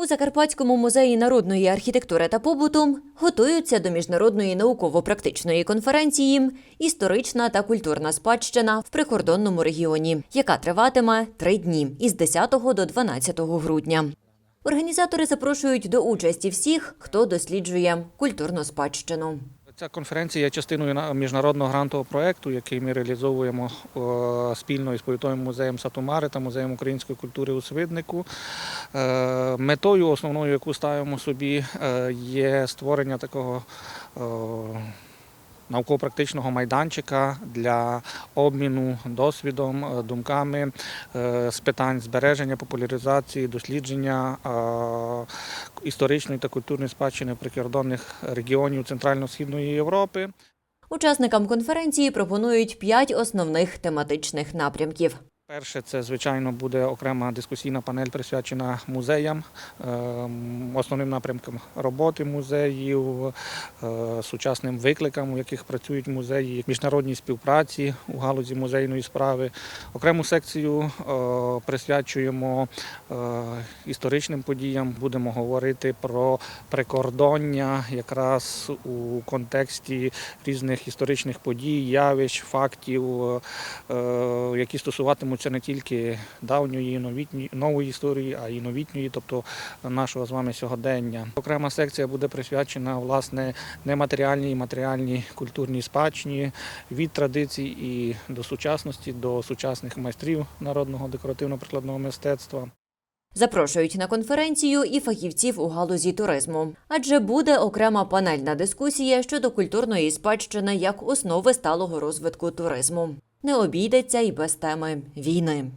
У Закарпатському музеї народної архітектури та побуту готуються до міжнародної науково-практичної конференції Історична та культурна спадщина в прикордонному регіоні, яка триватиме три дні із 10 до 12 грудня. Організатори запрошують до участі всіх, хто досліджує культурну спадщину. Ця конференція є частиною на- міжнародного грантового проєкту, який ми реалізовуємо спільно із повітовим музеєм Сатумари та музеєм української культури у Свиднику. Е, Метою основною, яку ставимо собі, е, є створення такого науково-практичного майданчика для обміну досвідом, е, думками е, з питань збереження, популяризації, дослідження е, історичної та культурної спадщини прикордонних регіонів Центрально-Східної Європи. Учасникам конференції пропонують п'ять основних тематичних напрямків. Перше, це звичайно буде окрема дискусійна панель присвячена музеям, ем, основним напрямкам роботи музеїв, е, сучасним викликам, у яких працюють музеї, міжнародній співпраці у галузі музейної справи. Окрему секцію е, присвячуємо е, історичним подіям. Будемо говорити про прикордоння якраз у контексті різних історичних подій, явищ, фактів, які стосуватимуться не тільки давньої, новітньої, нової історії, а й новітньої, тобто нашого з вами сьогодення. Окрема секція буде присвячена власне нематеріальній і матеріальній культурній спадщині від традицій і до сучасності, до сучасних майстрів народного декоративно-прикладного мистецтва. Запрошують на конференцію і фахівців у галузі туризму, адже буде окрема панельна дискусія щодо культурної спадщини як основи сталого розвитку туризму. Не обійдеться і без теми війни.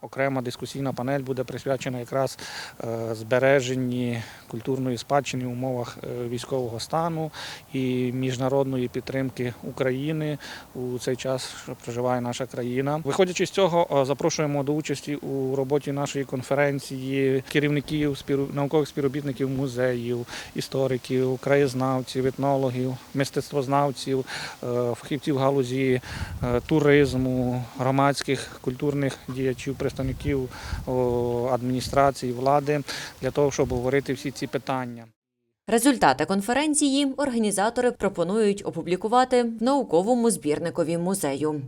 Окрема дискусійна панель буде присвячена якраз е, збереженні культурної спадщини в умовах е, військового стану і міжнародної підтримки України у цей час, що проживає наша країна. Виходячи з цього, е, запрошуємо до участі у роботі нашої конференції керівників наукових співробітників музеїв, істориків, краєзнавців, етнологів, мистецтвознавців, фахівців галузі туризму, громадських культурних діячів, представників адміністрації, влади для того, щоб говорити всі ці питання. Результати конференції організатори пропонують опублікувати в науковому збірникові музею.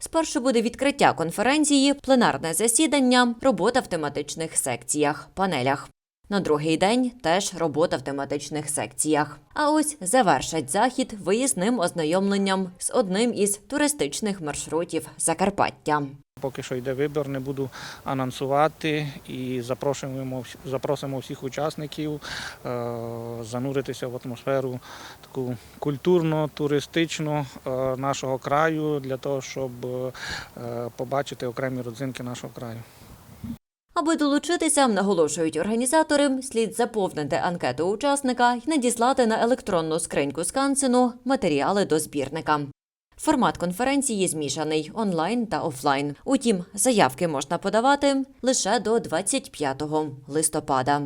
Спершу буде відкриття конференції, пленарне засідання, робота в тематичних секціях, панелях. На другий день теж робота в тематичних секціях. А ось завершать захід виїзним ознайомленням з одним із туристичних маршрутів Закарпаття. Поки що йде вибір, не буду анонсувати і запрошуємо запросимо всіх учасників е, зануритися в атмосферу таку культурно-туристичну е, нашого краю для того, щоб е, побачити окремі родзинки нашого краю. Аби долучитися, наголошують організатори, слід заповнити анкету учасника і надіслати на електронну скриньку скансену матеріали до збірника. Формат конференції змішаний онлайн та офлайн. Утім, заявки можна подавати лише до 25 листопада.